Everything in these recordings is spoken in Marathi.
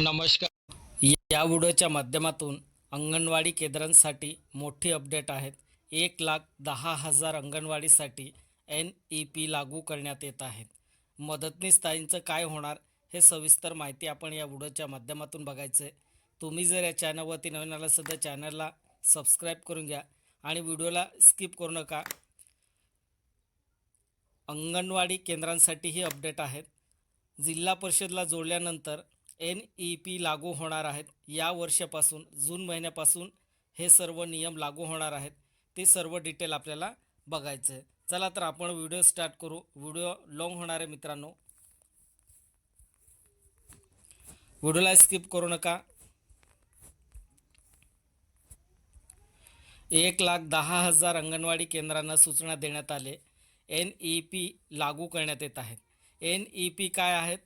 नमस्कार. या व्हिडिओच्या माध्यमातून अंगणवाडी केंद्रांसाठी मोठी अपडेट आहेत. एक लाख दहा हजार अंगणवाडीसाठी एन ई पी लागू करण्यात येत आहेत. मदतनीस ताईंचं काय होणार हे सविस्तर माहिती आपण या व्हिडिओच्या माध्यमातून बघायचं आहे. तुम्ही जर या चॅनलवरती नवीन आला सध्या चॅनलला सबस्क्राईब करून घ्या आणि व्हिडिओला स्किप करू नका. अंगणवाडी केंद्रांसाठी ही अपडेट आहेत. जिल्हा परिषदला जोडल्यानंतर एन ई पी लागू होणार आहेत. या वर्षापासून जून महिन्यापासून हे सर्व नियम लागू होणार आहेत. ते सर्व डिटेल आपल्याला बघायचं आहे. चला तर आपण व्हिडिओ स्टार्ट करू. व्हिडिओ लॉंग होणार आहे मित्रांनो. व्हिडिओला स्किप करू नका. एक लाख दहा हजार अंगणवाडी केंद्रांना सूचना देण्यात आले. एन ई पी लागू करण्यात येत आहेत. एन ई पी काय आहेत?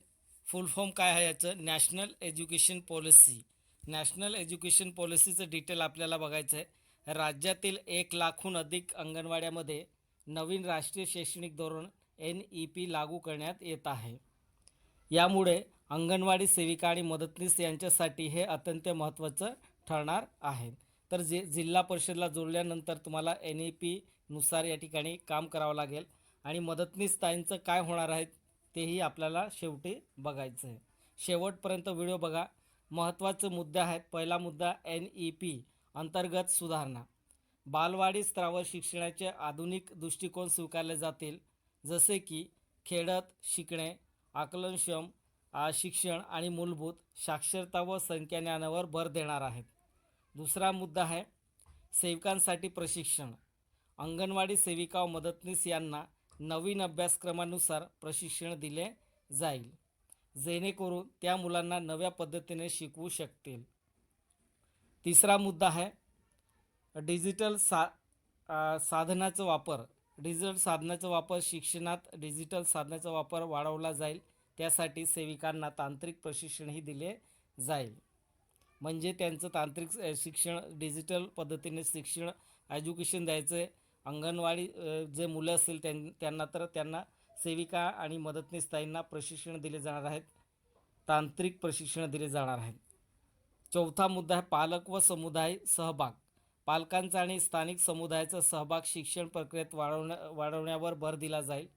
फुल फॉर्म काय आहे याचं? National education policy. National education पॉलिसीचं detail आपल्याला बघायचं आहे. राज्यातील एक लाखहून अधिक अंगणवाड्यामध्ये नवीन राष्ट्रीय शैक्षणिक धोरण एन ई पी लागू करण्यात येत आहे. यामुळे अंगणवाडी सेविका आणि मदतनीस यांच्यासाठी हे अत्यंत महत्त्वाचं ठरणार आहे. तर जे जिल्हा परिषदला जोडल्यानंतर तुम्हाला एन ई पीनुसार या ठिकाणी काम करावं लागेल. आणि मदतनीस ताईंचं काय होणार आहे? तेही आपल्याला शेवटी बघायचं आहे. शेवटपर्यंत व्हिडिओ बघा. महत्त्वाचे मुद्दे आहेत. पहिला मुद्दा एन ई पी अंतर्गत सुधारणा. बालवाडी स्तरावर शिक्षणाचे आधुनिक दृष्टिकोन स्वीकारले जातील. जसे की खेळत शिकणे आकलनक्षम शिक्षण आणि मूलभूत साक्षरता व संख्याज्ञानावर भर देणार आहेत. दुसरा मुद्दा आहे सेविकांसाठी प्रशिक्षण. अंगणवाडी सेविका व मदतनीस यांना नवीन अभ्यासक्रमानुसार प्रशिक्षण दिले जाईल. जेणेकरून त्या मुलांना नव्या पद्धतीने शिकवू शकतील. तिसरा मुद्दा आहे डिजिटल सा साधनाचा वापर. डिजिटल साधनाचा वापर शिक्षणात डिजिटल साधनाचा वापर वाढवला जाईल. त्यासाठी सेविकांना तांत्रिक प्रशिक्षणही दिले जाईल. म्हणजे त्यांचं तांत्रिक शिक्षण डिजिटल पद्धतीने शिक्षण एज्युकेशन द्यायचं आहे अंगणवाडी जे मुलं असतील त्यां त्यांना तर त्यांना सेविका आणि मदतनीस ताईंना प्रशिक्षण दिले जाणार आहेत. तांत्रिक प्रशिक्षण दिले जाणार आहेत. चौथा मुद्दा आहे पालक व समुदाय सहभाग. पालकांचा आणि स्थानिक समुदायाचा सहभाग शिक्षण प्रक्रियेत वाढवण्या वाढवण्यावर भर दिला जाईल.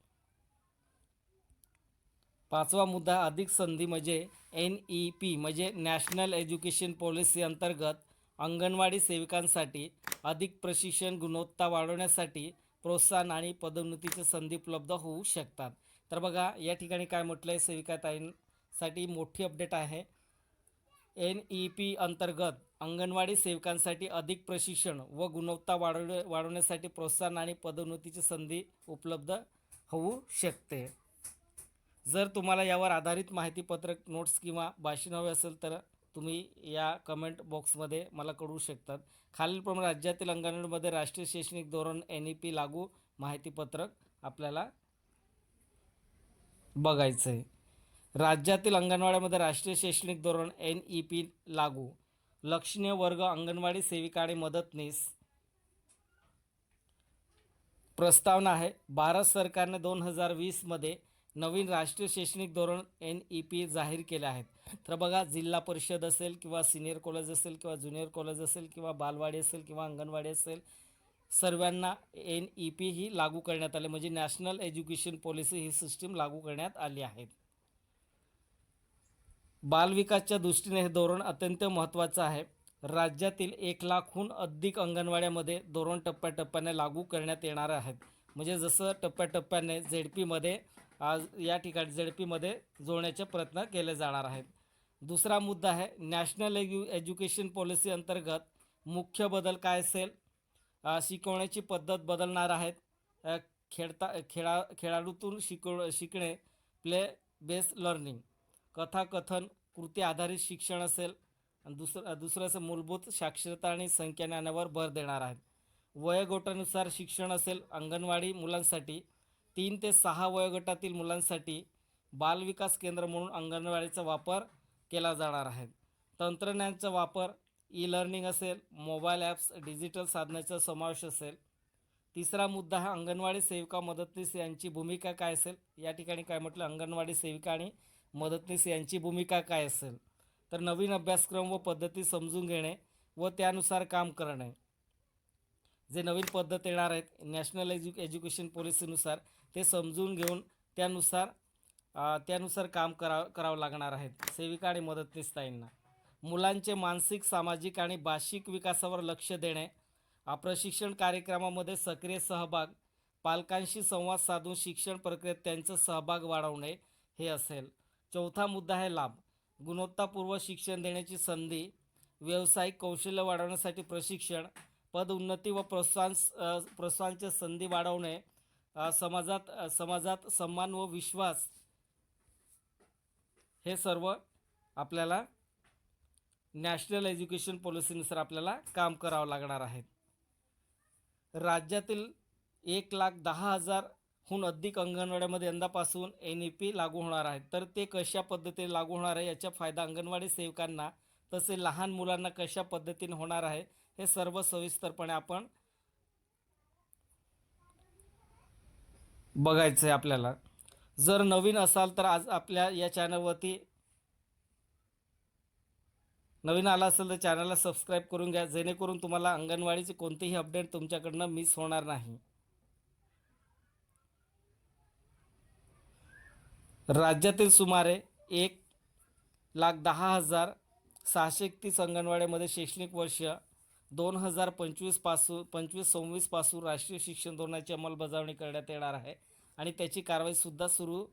पाचवा मुद्दा अधिक संधी म्हणजे एन ई पी म्हणजे नॅशनल एज्युकेशन पॉलिसी अंतर्गत अंगणवाडी सेविकांसाठी अधिक प्रशिक्षण गुणवत्ता वाढवण्यासाठी प्रोत्साहन आणि पदोन्नतीची संधी उपलब्ध होऊ शकतात. तर बघा या ठिकाणी काय म्हटलं आहे सेविकाताईंसाठी मोठी अपडेट आहे. एन ई पी अंतर्गत अंगणवाडी सेविकांसाठी अधिक प्रशिक्षण व गुणवत्ता वाढव वाढवण्यासाठी प्रोत्साहन आणि पदोन्नतीची संधी उपलब्ध होऊ शकते. जर तुम्हाला यावर आधारित माहितीपत्रक नोट्स किंवा भाषण हवे असेल तर तुम्ही या कमेंट बॉक्समध्ये मला कळवू शकतात. खालीलप्रमाणे राज्यातील अंगणवाडीमध्ये राष्ट्रीय शैक्षणिक धोरण एन ई पी लागू माहितीपत्रक आपल्याला बघायचं आहे राज्यातील अंगणवाड्यामध्ये राष्ट्रीय शैक्षणिक धोरण एन ई पी लागू. लक्षणीय वर्ग अंगणवाडी सेविका आणि मदतनीस. प्रस्तावना आहे भारत सरकारने दोन हजार वीसमध्ये नवीन राष्ट्रीय शैक्षणिक धोरण एन ई पी जाहीर केले आहेत. तर बघा जिल्हा परिषद असेल किंवा सिनियर कॉलेज असेल किंवा ज्युनियर कॉलेज असेल किंवा बालवाडी असेल किंवा अंगणवाडी असेल सर्वांना एन ई पी ही लागू करण्यात आले. म्हणजे नॅशनल एज्युकेशन पॉलिसी ही सिस्टीम लागू करण्यात आली आहे. बालविकासच्या दृष्टीने हे धोरण अत्यंत महत्त्वाचं आहे. राज्यातील एक लाखहून अधिक अंगणवाड्यामध्ये धोरण टप्प्याटप्प्याने लागू करण्यात येणार आहेत. म्हणजे जसं टप्प्याटप्प्याने झेड पीमध्ये आज या ठिकाणी झेड पीमध्ये जोडण्याचे प्रयत्न केले जाणार आहेत. दुसरा मुद्दा आहे नॅशनल एज्यु एज्युकेशन पॉलिसी अंतर्गत मुख्य बदल काय असेल? शिकवण्याची पद्धत बदलणार आहेत. खेळता खेळा खेळाडूतून शिकव शिकणे प्ले बेस्ड लर्निंग कथाकथन कृती आधारित शिक्षण असेल. आणि दुसरं दुसरं असं मूलभूत साक्षरता आणि संख्याज्ञानावर भर देणार आहेत. वयोगटानुसार शिक्षण असेल अंगणवाडी मुलांसाठी तीन ते सहा वयोगटातील मुलांसाठी बालविकास केंद्र म्हणून अंगणवाडीचा वापर केला जाणार आहे. तंत्रज्ञानाचा वापर ई लर्निंग असेल मोबाईल ॲप्स डिजिटल साधनाचा समावेश असेल. तिसरा मुद्दा हा अंगणवाडी सेविका मदतनीस यांची भूमिका काय असेल? या ठिकाणी काय म्हटलं? अंगणवाडी सेविका आणि मदतनीस यांची भूमिका काय असेल? तर नवीन अभ्यासक्रम व पद्धती समजून घेणे व त्यानुसार काम करणे. जे नवीन पद्धत येणार आहेत नॅशनल एज्यु एज्युकेशन पॉलिसीनुसार ते समजून घेऊन त्यानुसार त्यानुसार काम करा करावं लागणार आहेत. सेविका आणि मदतनीस ताईंना. मुलांचे मानसिक सामाजिक आणि भाषिक विकासावर लक्ष देणे प्रशिक्षण कार्यक्रमामध्ये सक्रिय सहभाग पालकांशी संवाद साधून शिक्षण प्रक्रियेत त्यांचा सहभाग वाढवणे हे असेल. चौथा मुद्दा आहे लाभ. गुणवत्तापूर्व शिक्षण देण्याची संधी व्यावसायिक कौशल्य वाढवण्यासाठी प्रशिक्षण पद उन्नती व प्रोत्साहन प्रोत्साहनच्या संधी वाढवणे समाजात समाजात सन्मान व विश्वास हे सर्व आपल्याला नॅशनल एज्युकेशन पॉलिसीनुसार आपल्याला काम करावं लागणार आहे. राज्यातील एक लाख दहा हजारहून अधिक अंगणवाड्यामध्ये यंदापासून एन ई पी लागू होणार आहे. तर ते कशा पद्धतीने लागू होणार आहे याचा फायदा अंगणवाडी सेवकांना तसे लहान मुलांना कशा पद्धतीने होणार आहे हे सर्व सविस्तरपणे आपण बघायचं आहे आपल्याला. जर नवीन असाल तर आज आपल्या या चॅनलवरती नवीन आला असेल तर चॅनलला सबस्क्राईब करून घ्या जेणेकरून तुम्हाला अंगणवाडीचे कोणतेही अपडेट तुमच्याकडनं मिस होणार नाही. राज्यातील सुमारे एक लाख दहा हजार सहाशे एकतीस अंगणवाड्यामध्ये शैक्षणिक वर्ष दोन हजार पंचवीसपासून पंचवीस सव्वीसपासून राष्ट्रीय शिक्षण धोरणाची अंमलबजावणी करण्यात येणार आहे. आणि त्याची कारवाईसुद्धा सुरू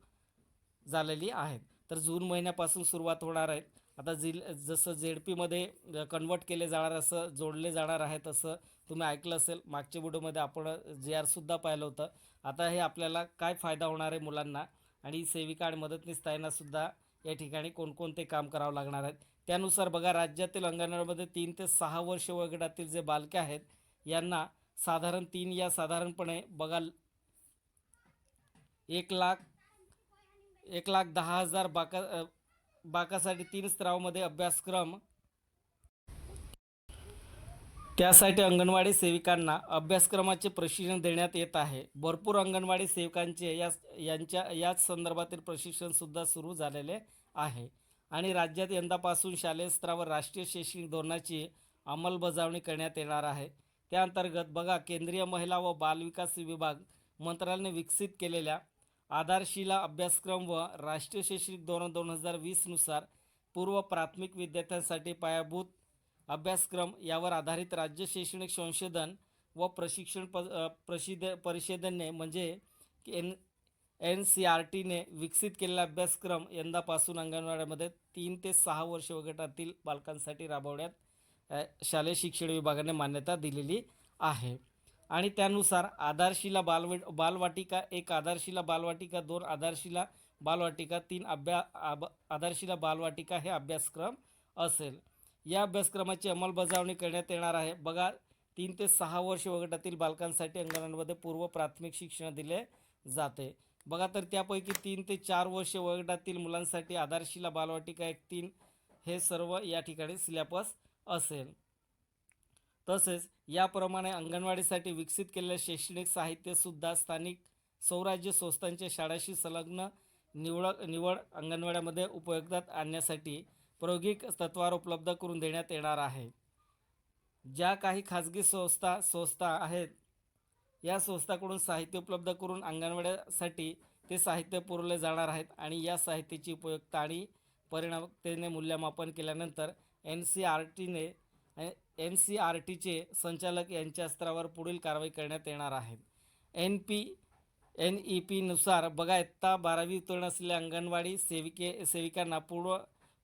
झालेली आहे. तर जून महिन्यापासून सुरुवात होणार आहे. आता जिल जसं झेड पीमध्ये कन्वर्ट केले जाणार असं जोडले जाणार आहे तसं तुम्ही ऐकलं असेल. मागच्या व्हिडिओमध्ये आपण जे आरसुद्धा पाहिलं होतं. आता हे आपल्याला काय फायदा होणार आहे मुलांना? आणि सेविका आणि मदतनीस ताईंनासुद्धा या ठिकाणी कोणकोणते काम करावं लागणार आहेत? त्यानुसार बघा राज्यातील अंगणवाडीमध्ये तीन ते सहा वर्ष वयोगटातील जे बालके आहेत यांना साधारण तीन या साधारणपणे बघा एक लाख एक लाख दहा हजार बाका बाकासाठी तीन स्तरावमध्ये अभ्यासक्रम त्यासाठी अंगणवाडी सेविकांना अभ्यासक्रमाचे प्रशिक्षण देण्यात येत आहे. भरपूर अंगणवाडी सेविकांचे या यांच्या याच संदर्भातील प्रशिक्षणसुद्धा सुरू झालेले आहे. आणि राज्यात यंदापासून शालेय स्तरावर राष्ट्रीय शैक्षणिक धोरणाची अंमलबजावणी करण्यात येणार आहे. त्याअंतर्गत बघा केंद्रीय महिला व बालविकास विभाग मंत्रालयाने विकसित केलेल्या आधारशिला अभ्यासक्रम व राष्ट्रीय शैक्षणिक धोरण दोन हजार वीसनुसार पूर्व प्राथमिक विद्यार्थ्यांसाठी पायाभूत अभ्यासक्रम यावर आधारित राज्य शैक्षणिक संशोधन व प्रशिक्षण प प्रशिद प्रसिद्ध परिषदेने म्हणजे एन एन सी आर टीने विकसित केलेला अभ्यासक्रम यंदापासून अंगणवाड्यामध्ये तीन ते सहा वर्ष वयोगटातील बालकांसाठी राबवण्यात शालेय शिक्षण विभागाने मान्यता दिलेली आहे. आणि त्यानुसार आधारशिला बालव बालवाटिका एक आधारशिला बालवाटिका दोन आधारशिला बालवाटिका तीन अभ्या आब आधारशिला बालवाटिका हे अभ्यासक्रम असेल. या अभ्यासक्रमाची अंमलबजावणी करण्यात येणार आहे. बघा तीन ते सहा वर्ष वयोगटातील बालकांसाठी अंगणवाडीमध्ये पूर्व प्राथमिक शिक्षण दिले जाते. बघा तर त्यापैकी तीन ते चार वर्ष वयोगटातील मुलांसाठी आधारशिला बालवाटिका एक तीन हे सर्व या ठिकाणी सिलेबस असेल. तसेच याप्रमाणे अंगणवाडीसाठी विकसित केलेले शैक्षणिक साहित्यसुद्धा स्थानिक स्वराज्य संस्थांच्या शाळाशी संलग्न निवड निवड अंगणवाड्यामध्ये उपयोगात आणण्यासाठी प्रायोगिक तत्वावर उपलब्ध करून देण्यात येणार आहे. ज्या काही खाजगी संस्था संस्था आहेत या संस्थाकडून साहित्य उपलब्ध करून अंगणवाड्यासाठी ते साहित्य पुरवले जाणार आहेत आणि या साहित्याची उपयुक्तता आणि परिणामतेने मूल्यमापन केल्यानंतर एन सी आर टीने एन सी आर टीचे संचालक यांच्या स्तरावर पुढील कारवाई करण्यात येणार आहे. एन पी एन ई पीनुसार बघा इत्ता बारावी उत्तीर्ण असलेल्या अंगणवाडी सेविके सेविकांना पूर्व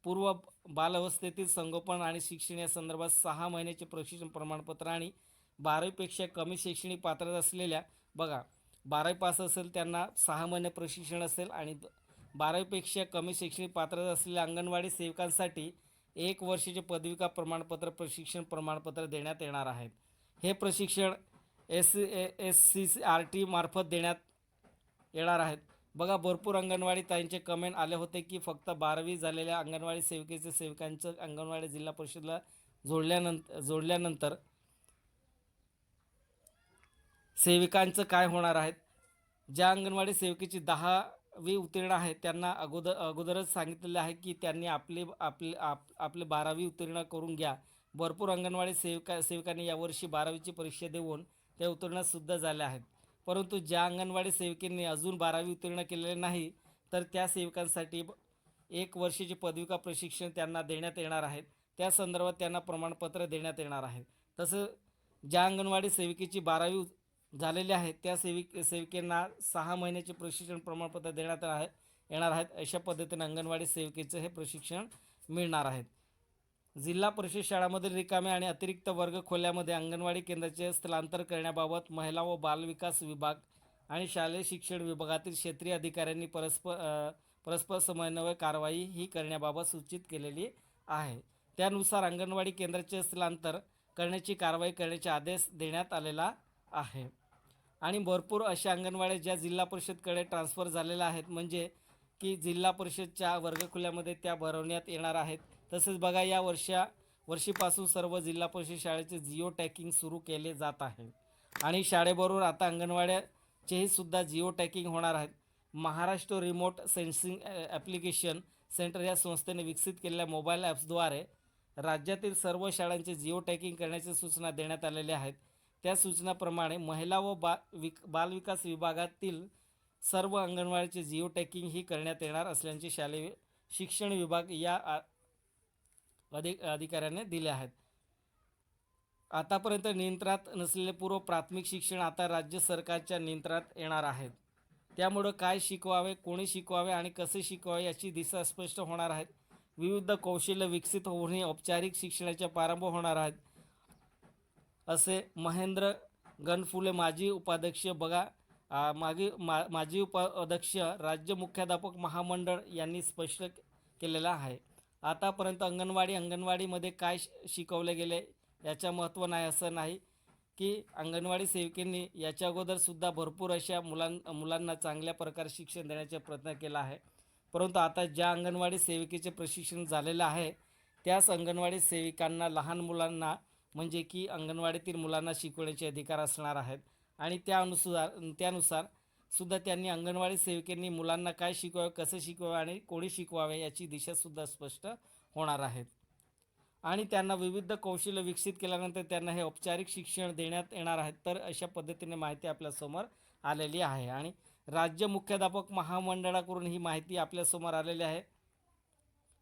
पूर्व बालावस्थेतील संगोपन आणि शिक्षण या संदर्भात सहा महिन्याचे प्रशिक्षण प्रमाणपत्र आणि बारावीपेक्षा कमी शैक्षणिक पात्रता असलेल्या बघा बारावी पास असेल त्यांना सहा महिने प्रशिक्षण असेल आणि बारावीपेक्षा कमी शैक्षणिक पात्रता असलेल्या अंगणवाडी सेवकांसाठी एक वर्षाचे पदविका प्रमाणपत्र प्रशिक्षण प्रमाणपत्र देण्यात येणार आहेत. हे प्रशिक्षण S S C C R T मार्फत देण्यात येणार आहेत. बघा भरपूर अंगणवाडी ताईंचे कमेंट आले होते की फक्त बारावी झालेल्या अंगणवाडी सेविकेचे सेविकांचं अंगणवाडी जिल्हा परिषदला जोडल्यानंतर जोडल्यानंतर सेविकांचं काय होणार आहेत? ज्या अंगणवाडी सेविकेची दहावी उत्तीर्ण आहे त्यांना अगोदर अगोदरच सांगितलेलं आहे की त्यांनी आपले आपले आप आपले बारावी उत्तीर्ण करून घ्या. भरपूर अंगणवाडी सेविका सेविकांनी यावर्षी बारावीची परीक्षा देऊन त्या उत्तीर्णसुद्धा झाल्या आहेत. परंतु ज्या अंगणवाडी सेविकेंनी अजून बारावी उत्तीर्ण केलेले नाही तर त्या सेविकांसाठी एक वर्षाचे पदविका प्रशिक्षण त्यांना देण्यात येणार आहेत त्या संदर्भात त्यांना प्रमाणपत्र देण्यात येणार आहे. तसं ज्या अंगणवाडी सेविकेची बारावी झालेली आहे त्या सेविक सेविकेंना सहा महिन्याचे प्रशिक्षण प्रमाणपत्र देण्यात आहे येणार आहेत. अशा पद्धतीने अंगणवाडी सेविकेचं हे प्रशिक्षण मिळणार आहेत जिल्हा परिषद शाळामधील रिकामे आणि अतिरिक्त वर्ग खोल्यामध्ये अंगणवाडी केंद्राचे स्थलांतर करण्याबाबत महिला व बालविकास विभाग आणि शालेय शिक्षण विभागातील क्षेत्रीय अधिकाऱ्यांनी परस्पर परस्पर समन्वय कारवाई ही करण्याबाबत सूचित केलेली आहे. त्यानुसार अंगणवाडी केंद्राचे स्थलांतर करण्याची कारवाई करण्याचे आदेश देण्यात आलेला आहे. आणि भरपूर अशा अंगणवाड्या ज्या जिल्हा परिषदकडे ट्रान्स्फर झालेल्या आहेत म्हणजे की जिल्हा परिषदच्या वर्गखोल्यामध्ये त्या भरवण्यात येणार आहेत. तसेच बघा या वर्षा वर्षीपासून सर्व जिल्हा परिषद शाळेचे जिओ टॅकिंग सुरू केले जात आहे. आणि शाळेबरोबर आता अंगणवाड्याचेही सुद्धा जिओ टॅकिंग होणार आहेत. Maharashtra remote sensing application centre या संस्थेने विकसित केलेल्या मोबाईल ॲप्सद्वारे राज्यातील सर्व शाळांचे जिओ टॅकिंग करण्याच्या सूचना देण्यात आलेल्या आहेत. त्या सूचनाप्रमाणे महिला व बा विक बालविकास विभागातील सर्व अंगणवाडीचे जिओ टॅकिंग ही करण्यात येणार असल्याचे शालेय शिक्षण विभाग या आ- अधिक अधिकाऱ्याने दिले आहेत. आतापर्यंत नियंत्रणात नसलेले पूर्व प्राथमिक शिक्षण आता राज्य सरकारच्या नियंत्रणात येणार आहेत. त्यामुळं काय शिकवावे कोणी शिकवावे आणि कसे शिकवावे याची दिशा स्पष्ट होणार आहेत विविध कौशल्य विकसित होऊनही औपचारिक शिक्षणाचे प्रारंभ होणार आहेत. असे महेंद्र गणफुले माजी उपाध्यक्ष बघा मागे मा माजी उपाध्यक्ष राज्य मुख्याध्यापक महामंडळ यांनी स्पष्ट केलेला आहे. आतापर्यंत अंगणवाडी अंगणवाडीमध्ये काय शि- शिकवले गेले याचं महत्त्व नाही असं नाही की अंगणवाडी सेविकेंनी याच्या अगोदरसुद्धा भरपूर अशा मुलां मुलांना चांगल्या प्रकारे शिक्षण देण्याचा प्रयत्न केला आहे. परंतु आता ज्या अंगणवाडी सेविकेचे प्रशिक्षण झालेलं आहे त्याच अंगणवाडी सेविकांना लहान मुलांना म्हणजे की अंगणवाडीतील मुलांना शिकवण्याचे अधिकार असणार आहेत. आणि त्या अनुसार त्यानुसार सुद्धा त्यांनी अंगणवाडी सेविकांनी मुलांना काय शिकवावे कसं शिकवावे आणि कोणी शिकवावे याची दिशासुद्धा स्पष्ट होणार आहेत. आणि त्यांना विविध कौशल्य विकसित केल्यानंतर त्यांना हे औपचारिक शिक्षण देण्यात येणार आहेत तर अशा पद्धतीने माहिती आपल्यासमोर आलेली आहे. आणि राज्य मुख्याध्यापक महामंडळाकडून ही माहिती आपल्यासमोर आलेली आहे.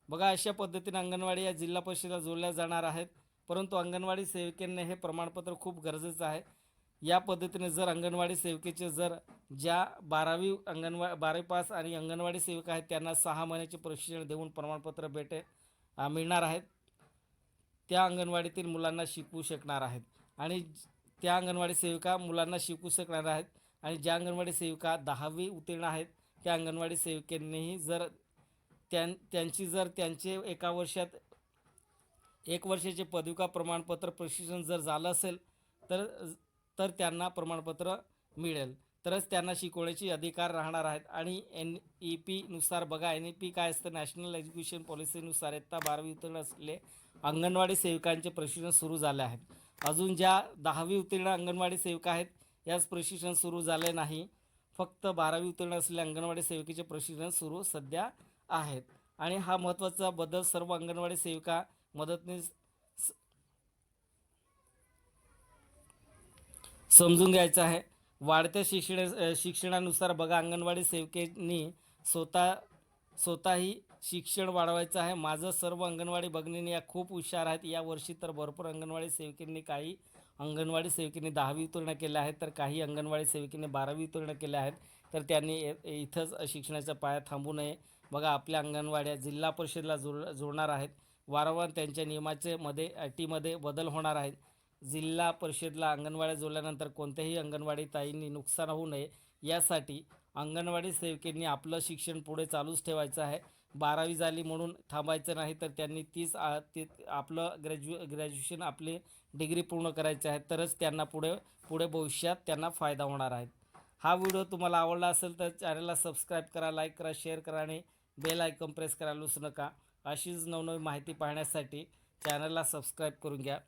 बघा अशा पद्धतीने अंगणवाडी या जिल्हा परिषदेला जोडल्या जाणार आहेत. परंतु अंगणवाडी सेविकेंना हे प्रमाणपत्र खूप गरजेचं आहे. या पद्धतीने जर अंगणवाडी सेविकेचे जर ज्या बारावी अंगणवा बारावी पास आणि अंगणवाडी सेविका आहेत त्यांना सहा महिन्याचे प्रशिक्षण देऊन प्रमाणपत्र भेटे मिळणार आहेत. त्या अंगणवाडीतील मुलांना शिकवू शकणार आहेत. आणि त्या अंगणवाडी सेविका मुलांना शिकवू शकणार आहेत. आणि ज्या अंगणवाडी सेविका दहावी उत्तीर्ण आहेत त्या अंगणवाडी सेविकेंनीही जर त्यां त्यांची जर त्यांचे एका वर्षात एक वर्षाचे पदविका प्रमाणपत्र प्रशिक्षण जर झालं असेल तर तर त्यांना प्रमाणपत्र मिळेल. तरच त्यांना शिकवण्याची अधिकार राहणार आहेत. आणि एन ई पीनुसार बघा एन ई पी काय असतं? नॅशनल एज्युकेशन पॉलिसीनुसार इयत्ता बारावी उत्तीर्ण असलेले अंगणवाडी सेविकांचे प्रशिक्षण सुरू झाले आहेत. अजून ज्या दहावी उत्तीर्ण अंगणवाडी सेविका आहेत याच प्रशिक्षण सुरू झाले नाही. फक्त बारावी उत्तीर्ण असलेल्या अंगणवाडी सेविकेचे प्रशिक्षण सुरू सध्या आहेत. आणि हा महत्त्वाचा बदल सर्व अंगणवाडी सेविका मदतनीस समजून घ्यायचं आहे. वाढत्या शिक्षण शिक्षणानुसार बघा अंगणवाडी सेविकेनी स्वतः स्वतःही शिक्षण वाढवायचं आहे. माझं सर्व अंगणवाडी भगिनींनी या खूप हुशार आहेत. यावर्षी तर भरपूर अंगणवाडी सेविकांनी काही अंगणवाडी सेविकांनी दहावी उत्तीर्ण केल्या आहेत तर काही अंगणवाडी सेविकेने बारावी उत्तीर्ण केल्या आहेत. तर त्यांनी इथंच शिक्षणाच्या पाया थांबू नये. बघा आपल्या अंगणवाड्या जिल्हा परिषदला जोड जोडणार आहेत. वारंवार त्यांच्या नियमाचे मध्ये अटीमध्ये बदल होणार आहेत. जिल्हा परिषदला अंगणवाड्या जोडल्यानंतर कोणत्याही अंगणवाडी ताईंनी नुकसान होऊ नये यासाठी अंगणवाडी सेविकेंनी आपलं शिक्षण पुढे चालूच ठेवायचं आहे. बारावी झाली म्हणून थांबायचं नाही तर त्यांनी तीच आ- ते आपलं ग्रॅज्यु ग्रॅज्युएशन आपली डिग्री पूर्ण करायची आहे. तरच त्यांना पुढे पुढे भविष्यात त्यांना फायदा होणार आहे. हा व्हिडिओ तुम्हाला आवडला असेल तर चॅनलला सबस्क्राईब करा लाईक करा शेअर करा आणि बेल आयकॉन प्रेस करायला विसरू नका. अशीच नवनवी माहिती पाहण्यासाठी चॅनलला सबस्क्राईब करून घ्या.